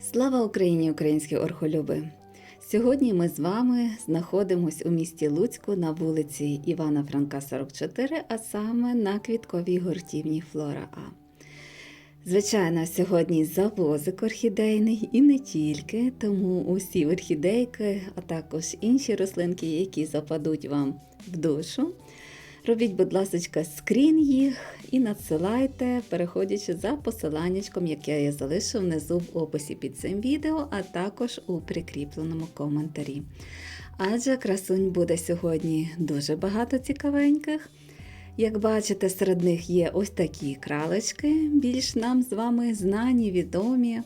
Слава Україні, українські орхолюби! Сьогодні ми з вами знаходимось у місті Луцьку на вулиці Івана Франка, 44, а саме на квітковій гуртівні Флора А. Звичайно, сьогодні завозик орхідейний і не тільки, тому усі орхідейки, а також інші рослинки, які западуть вам в душу. Робіть, будь ласка, скрін їх і надсилайте, переходячи за посиланнячком, яке я залишу внизу в описі під цим відео, а також у прикріпленому коментарі. Адже красунь буде сьогодні дуже багато цікавеньких. Як бачите, серед них є ось такі кралечки, більш нам з вами знані, відомі.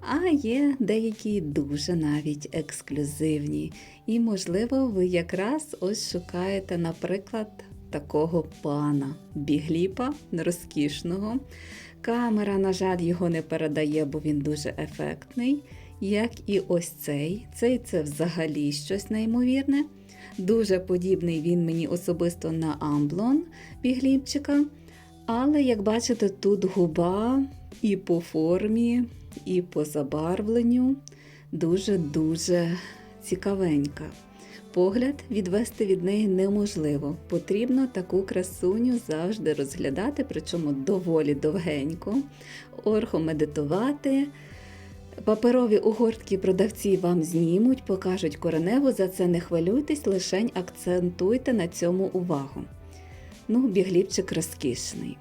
А є деякі дуже навіть ексклюзивні. І, можливо, ви якраз ось шукаєте, наприклад, такого пана бігліпа розкішного. Камера, на жаль, його не передає, бо він дуже ефектний. Як і ось цей. Цей це взагалі щось неймовірне. Дуже подібний він мені особисто на амблон бігліпчика. Але, як бачите, тут губа і по формі, і по забарвленню дуже-дуже цікавенька. Погляд відвести від неї неможливо. Потрібно таку красуню завжди розглядати, причому доволі довгенько, орхомедитувати. Паперові угортки продавці вам знімуть, покажуть кореневу, за це не хвилюйтесь, лишень акцентуйте на цьому увагу. Ну, бігліпчик розкішний.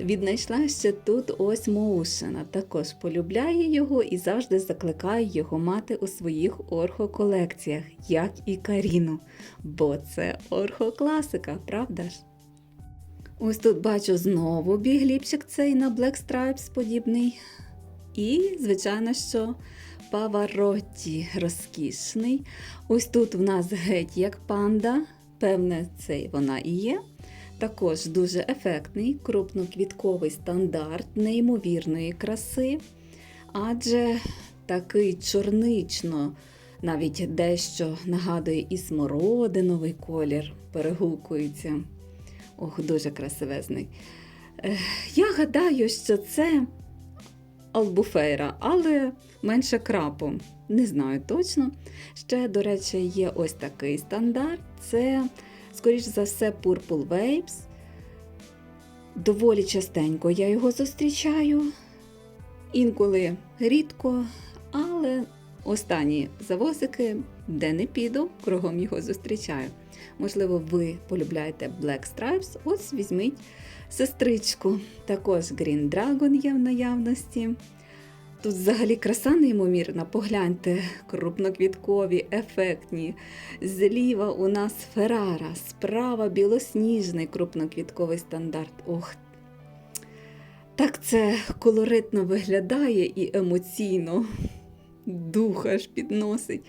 Віднайшла ще тут ось Моушена, також полюбляю його і завжди закликаю його мати у своїх орхоколекціях, як і Каріну. Бо це орхокласика, правда ж? Ось тут бачу знову бігліпчик цей на Black Stripes подібний. І, звичайно, що Паваротті розкішний. Ось тут в нас геть як панда, певне, цей вона і є. Також дуже ефектний, крупноквітковий стандарт неймовірної краси, адже такий чорнично, навіть дещо нагадує і смородиновий колір, перегукується. Ох, дуже красивезний. Я гадаю, що це албуфейра, але менше крапом. Не знаю точно. Ще, до речі, є ось такий стандарт. Це скоріш за все, Purple Waves. Доволі частенько я його зустрічаю. Інколи рідко, але останні завозики, де не піду, кругом його зустрічаю. Можливо, ви полюбляєте Black Stripes, ось візьміть сестричку. Також Green Dragon є в наявності. Тут взагалі краса неймовірна, погляньте, крупноквіткові, ефектні. Зліва у нас Феррара, справа білосніжний крупноквітковий стандарт. Ох, так це колоритно виглядає і емоційно. Дух аж підносить.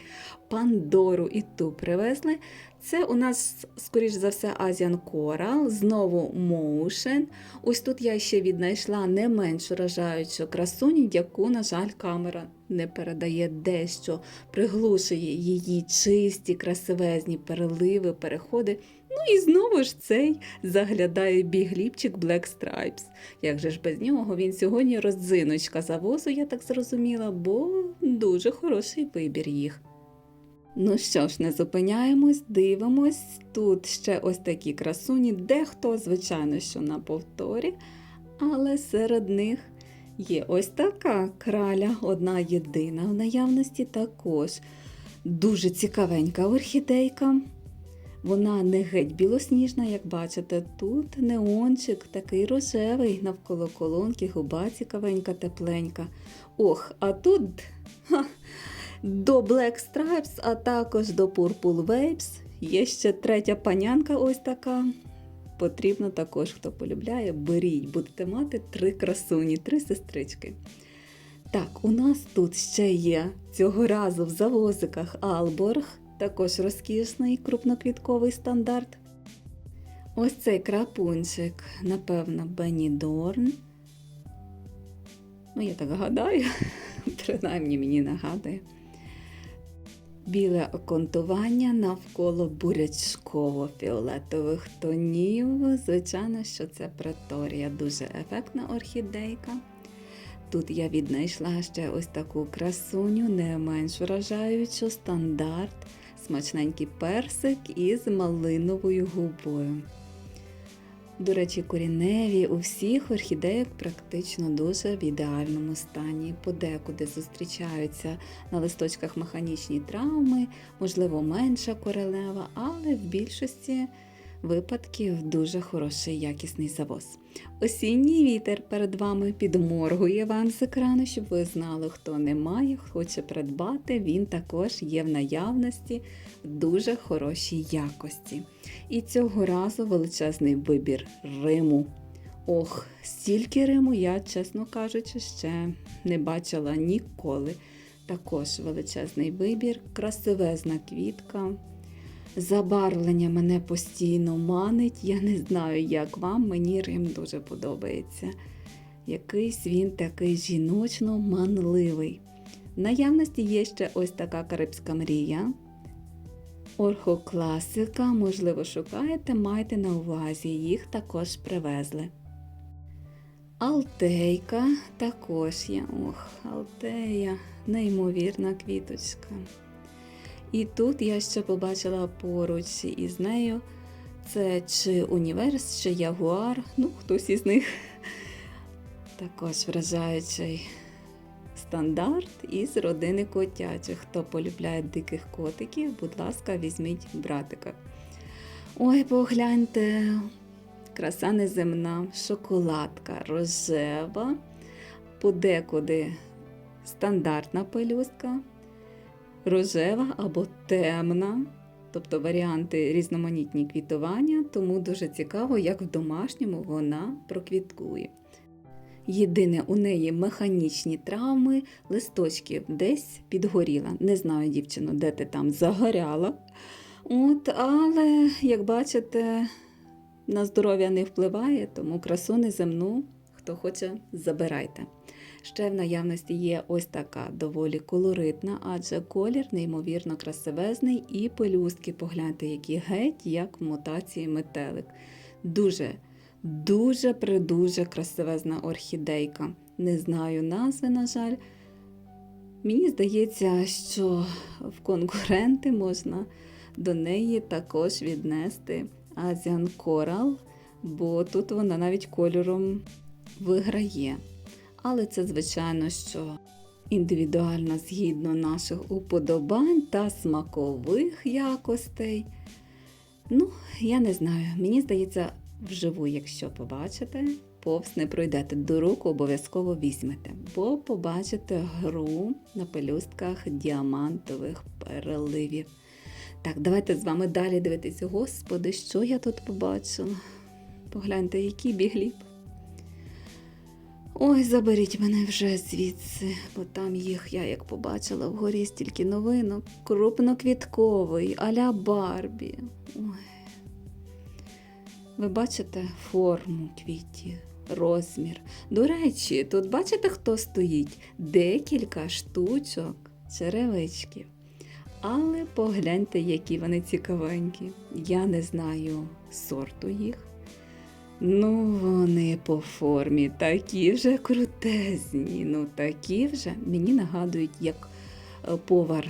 Пандору і ту привезли. Це у нас, скоріш за все, Asian Coral, знову Motion. Ось тут я ще віднайшла не менш вражаючу красуню, яку, на жаль, камера не передає дещо, приглушує її чисті, красивезні переливи, переходи. Ну і знову ж цей заглядає бігліпчик Black Stripes. Як же ж без нього він сьогодні родзиночка завозу, я так зрозуміла, бо дуже хороший вибір їх. Ну що ж, не зупиняємось, дивимось. Тут ще ось такі красуні, дехто, звичайно, що на повторі, але серед них є ось така краля, одна єдина в наявності також. Дуже цікавенька орхідейка. Вона не геть білосніжна, як бачите, тут неончик такий рожевий, навколо колонки, губа цікавенька, тепленька. Ох, а тут ха, до Black Stripes, а також до Purple Waves. Є ще третя панянка ось така. Потрібно також, хто полюбляє, беріть, будете мати три красуні, три сестрички. Так, у нас тут ще є цього разу в завозиках Алборг, також розкішний крупноквітковий стандарт. Ось цей крапунчик, напевно, Бенні. Ну, я так гадаю, принаймні мені нагадує. Біле оконтування навколо бурячково-фіолетових тонів. Звичайно, що це преторія, дуже ефектна орхідейка. Тут я віднайшла ще ось таку красуню, не менш вражаючу, стандарт, смачненький персик із малиновою губою. До речі, коріневі у всіх орхідеях практично дуже в ідеальному стані. Подекуди зустрічаються на листочках механічні травми, можливо, менша королева, але в більшості випадків дуже хороший якісний завоз. Осінній вітер перед вами підморгує вам з екрану, щоб ви знали, хто не має, хоче придбати. Він також є в наявності в дуже хорошій якості. І цього разу величезний вибір Риму. Ох, стільки Риму я, чесно кажучи, ще не бачила ніколи. Також величезний вибір, красивезна квітка. Забарвлення мене постійно манить. Я не знаю, як вам, мені Рим дуже подобається. Якийсь він такий жіночно манливий. В наявності є ще ось така карибська мрія. Орхокласика, можливо, шукаєте, майте на увазі, їх також привезли. Алтейка також є. Ох, Алтея, неймовірна квіточка. І тут я ще побачила поруч із нею. Це чи універс, чи ягуар, ну, хтось із них. Також вражаючий стандарт із родини котячих. Хто полюбляє диких котиків, будь ласка, візьміть братика. Ой, погляньте, краса неземна, шоколадка, рожева, подекуди стандартна пелюстка, рожева або темна, тобто варіанти різноманітні квітування, тому дуже цікаво, як в домашньому вона проквіткує. Єдине, у неї механічні травми, листочки десь підгоріла. Не знаю, дівчино, де ти там загоряла. От, але, як бачите, на здоров'я не впливає, тому красу неземну, хто хоче, забирайте. Ще в наявності є ось така доволі колоритна, адже колір неймовірно красивезний, і пелюстки, погляньте, які геть, як в мутації метелик. Дуже, дуже придуже красивезна орхідейка. Не знаю назви, на жаль. Мені здається, що в конкуренти можна до неї також віднести Asian Coral, бо тут вона навіть кольором виграє. Але це, звичайно, що індивідуально згідно наших уподобань та смакових якостей. Ну, я не знаю, мені здається, вживу, якщо побачите, повз не пройдете до рук, обов'язково візьмете, бо побачите гру на пелюстках діамантових переливів. Так, давайте з вами далі дивитися. Господи, що я тут побачила? Погляньте, який бігліб. Ой, заберіть мене вже звідси, бо там їх я як побачила вгорі стільки новинок. Крупноквітковий, аля Барбі. Ой. Ви бачите форму квітів, розмір. До речі, тут бачите, хто стоїть? Декілька штучок черевичків. Але погляньте, які вони цікавенькі. Я не знаю сорту їх. Ну, вони по формі такі вже крутезні. Ну, такі вже мені нагадують, як е, повар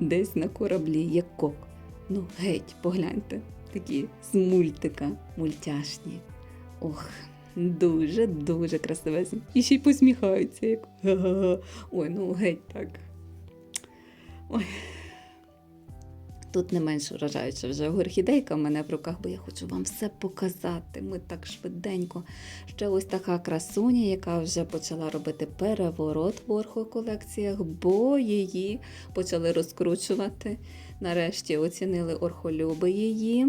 десь на кораблі, як кок. Ну, геть, погляньте, такі з мультика мультяшні. Ох, дуже-дуже красивезні. І ще й посміхаються, як. Ой, ну геть так. Ой. Тут не менш вражаюча вже орхідейка в мене в руках, бо я хочу вам все показати. Ми так швиденько. Ще ось така красуня, яка вже почала робити переворот в орхоколекціях, бо її почали розкручувати. Нарешті оцінили орхолюби її.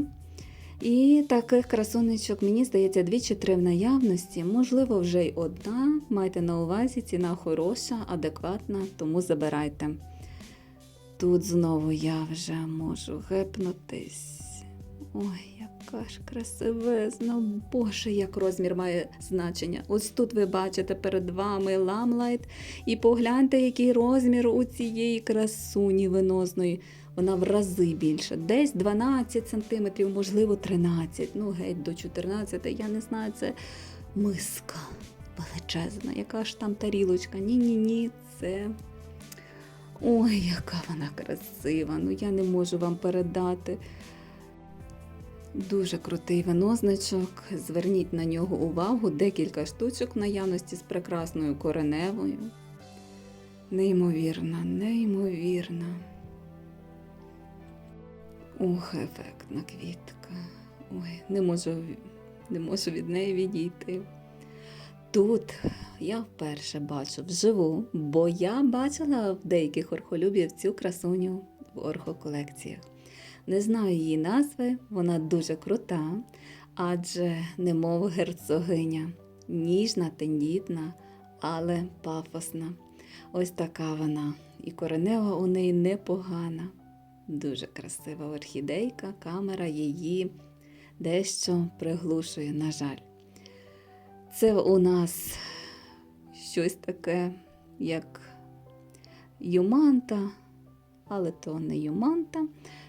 І таких красунечок, мені здається, дві чи три в наявності, можливо, вже й одна. Майте на увазі, ціна хороша, адекватна, тому забирайте. Тут знову я вже можу гепнутись. Ой, яка ж красивезна, боже, як розмір має значення. Ось тут ви бачите перед вами ламлайт. І погляньте, який розмір у цієї красуні виносної. Вона в рази більше. Десь 12 см, можливо, 13 Ну, геть до 14 я не знаю, це миска. величезна, яка ж там тарілочка. Ні-ні ні, це. Ой, яка вона красива! Ну я не можу вам передати. Дуже крутий винозначок. Зверніть на нього увагу. Декілька штучок в наявності з прекрасною кореневою. Неймовірна, неймовірна. Ох, ефектна квітка. Ой, не можу, не можу від неї відійти. Тут я вперше бачу вживу, бо я бачила в деяких орхолюбів цю красуню в орхоколекціях. Не знаю її назви, вона дуже крута, адже немов герцогиня, ніжна, тендітна, але пафосна. Ось така вона. І коренева у неї непогана. Дуже красива орхідейка, камера її дещо приглушує, на жаль. Це у нас щось таке, як юманта, але то не юманта.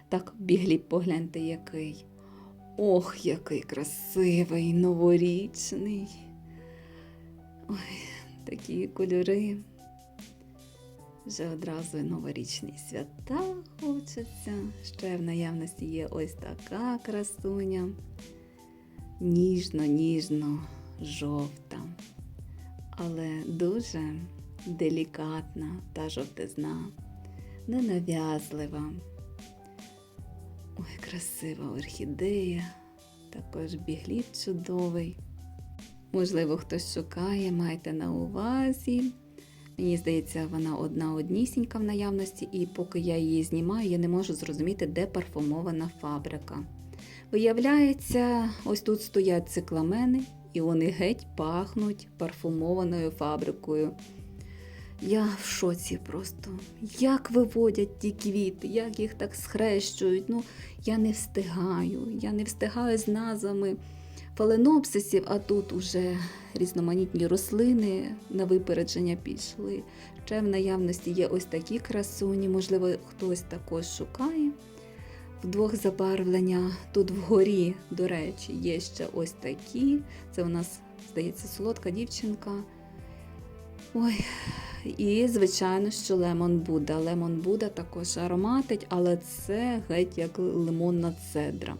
Так, біглі погляньте, який. Ох, який красивий, новорічний. Ой, такі кольори. Вже одразу і новорічні свята хочеться. Ще в наявності є ось така красуня. Ніжно-ніжно жовта, але дуже делікатна та жовтизна, ненав'язлива. Ой, красива орхідея, також бігліб чудовий. Можливо, хтось шукає, майте на увазі. Мені здається, вона одна однісінька в наявності, і поки я її знімаю, я не можу зрозуміти, де парфумована фабрика. Виявляється, ось тут стоять цикламени, і вони геть пахнуть парфумованою фабрикою. Я в шоці просто. Як виводять ті квіти, як їх так схрещують. Ну, я не встигаю. Я не встигаю з назвами фаленопсисів, а тут уже різноманітні рослини на випередження пішли. Ще в наявності є ось такі красуні, можливо, хтось також шукає. В двох забарвлення. Тут вгорі, до речі, є ще ось такі. Це у нас, здається, солодка дівчинка. Ой, і, звичайно, що лемон Буда. Лемон Буда також ароматить, але це геть як лимонна цедра.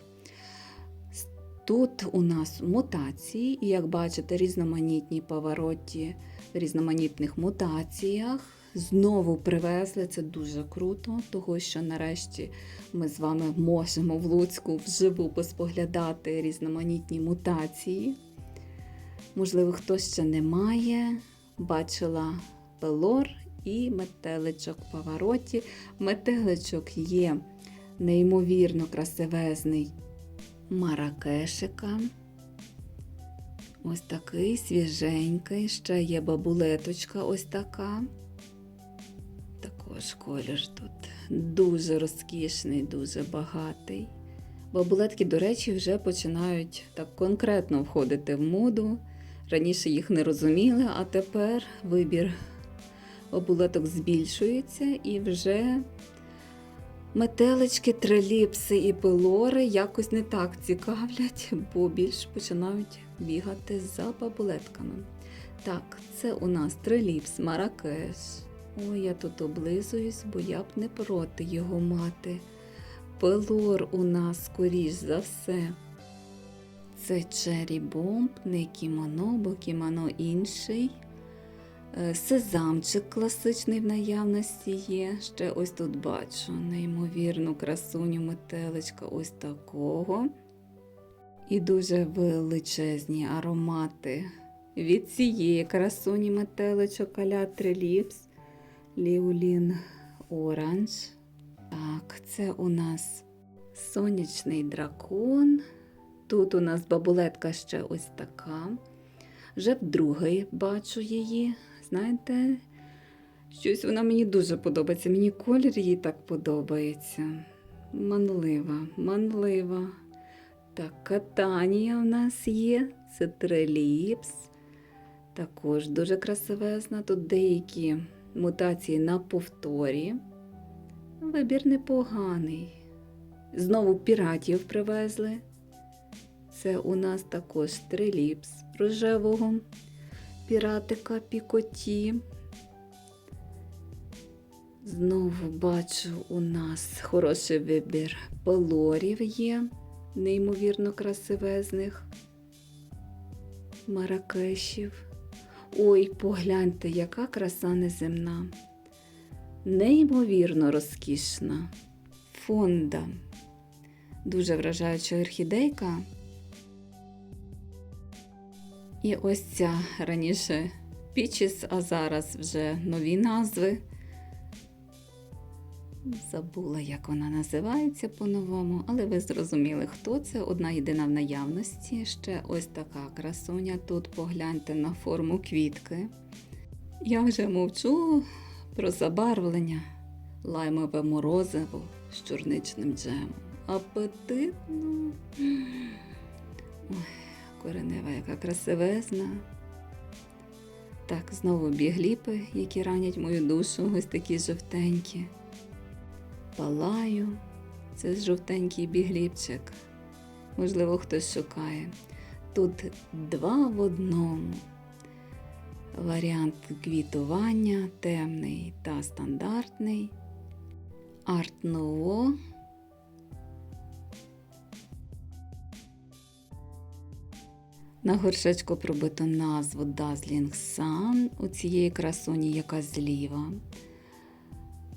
Тут у нас мутації, і як бачите, різноманітні повороті різноманітних мутаціях. Знову привезли, це дуже круто, того що нарешті ми з вами можемо в Луцьку вживу поспоглядати різноманітні мутації. Можливо, хтось ще не має. Бачила пелор і метеличок в повороті. Метеличок є неймовірно красивезний маракешика. Ось такий свіженький, ще є бабулеточка ось така. Також колір тут дуже розкішний, дуже багатий. Бабулетки, до речі, вже починають так конкретно входити в моду. Раніше їх не розуміли, а тепер вибір бабулеток збільшується і вже метелички, триліпси і пилори якось не так цікавлять, бо більш починають бігати за бабулетками. Так, це у нас триліпс, маракеш. Ой, я тут облизуюсь, бо я б не проти його мати. Пилор у нас, скоріш за все. Це Черрі Бомб, не кімоно, бо кімоно інший. Е, Сезамчик класичний в наявності є. Ще ось тут бачу неймовірну красуню метеличка ось такого. І дуже величезні аромати від цієї красуні метеличок аля Триліпс. Ліулін Оранж. Так, це у нас сонячний дракон. Тут у нас бабулетка ще ось така. Вже вдруге бачу її. Знаєте, щось вона мені дуже подобається. Мені колір їй так подобається. Манлива, манлива. Так, катанія у нас є. Це триліпс. Також дуже красивезна. Тут деякі мутації на повторі. Вибір непоганий. Знову піратів привезли. Це у нас також триліпс рожевого. Піратика пікоті. Знову бачу, у нас хороший вибір полорів є, неймовірно красивезних маракешів. Ой, погляньте, яка краса неземна, неймовірно розкішна. Фонда. Дуже вражаюча орхідейка. І ось ця раніше Пічіс, а зараз вже нові назви. Забула, як вона називається по-новому, але ви зрозуміли, хто це. Одна єдина в наявності. Ще ось така красуня. Тут погляньте на форму квітки. Я вже мовчу про забарвлення лаймове морозиво з чорничним джемом. Апетитно. Ой, коренева, яка красивезна. Так, знову бігліпи, які ранять мою душу, ось такі жовтенькі. Палаю, це жовтенький бігліпчик. Можливо, хтось шукає. Тут два в одному. Варіант квітування темний та стандартний. Арт На горшечку пробито назву Dazzling Sun у цієї красуні, яка зліва.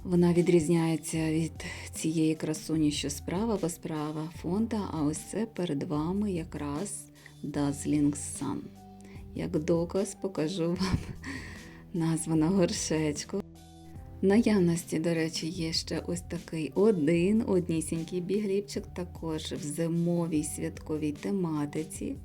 Вона відрізняється від цієї красуні, що справа, бо справа фонда, а ось це перед вами якраз Dazzling Sun. Як доказ покажу вам назву на горшечку. Наявності, до речі, є ще ось такий один однісінький бігліпчик, також в зимовій святковій тематиці.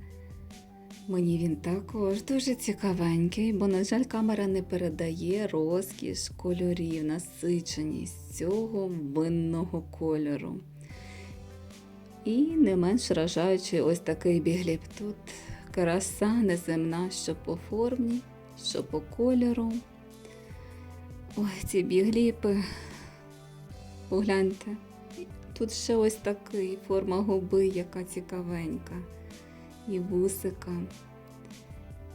Мені він також дуже цікавенький, бо, на жаль, камера не передає розкіш кольорів, насиченість цього винного кольору. І не менш вражаючий ось такий бігліп. Тут краса неземна, що по формі, що по кольору. Ой, ці бігліпи. Погляньте. Тут ще ось такий форма губи, яка цікавенька і вусика.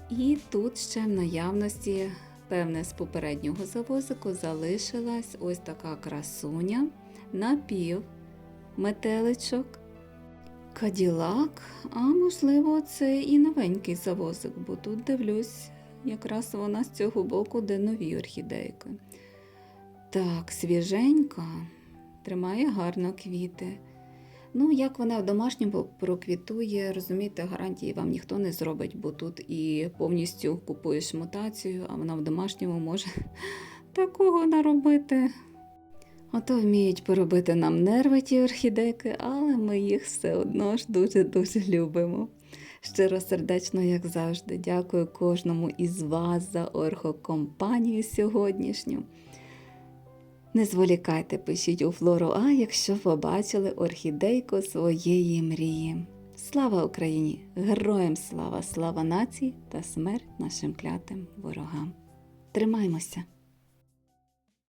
І тут ще в наявності, певне, з попереднього завозику залишилась ось така красуня, напів метеличок, каділак, а можливо, це і новенький завозик, бо тут дивлюсь, якраз вона з цього боку, де нові орхідейки. Так, свіженька, тримає гарно квіти. Ну, як вона в домашньому проквітує, розумієте, гарантії вам ніхто не зробить, бо тут і повністю купуєш мутацію, а вона в домашньому може такого наробити. Ото вміють поробити нам нерви ті орхідейки, але ми їх все одно ж дуже-дуже любимо. Щиро сердечно, як завжди, дякую кожному із вас за орхокомпанію сьогоднішню. Не зволікайте, пишіть у Флору А, якщо побачили орхідейку своєї мрії. Слава Україні! Героям слава, слава нації та смерть нашим клятим ворогам. Тримаймося!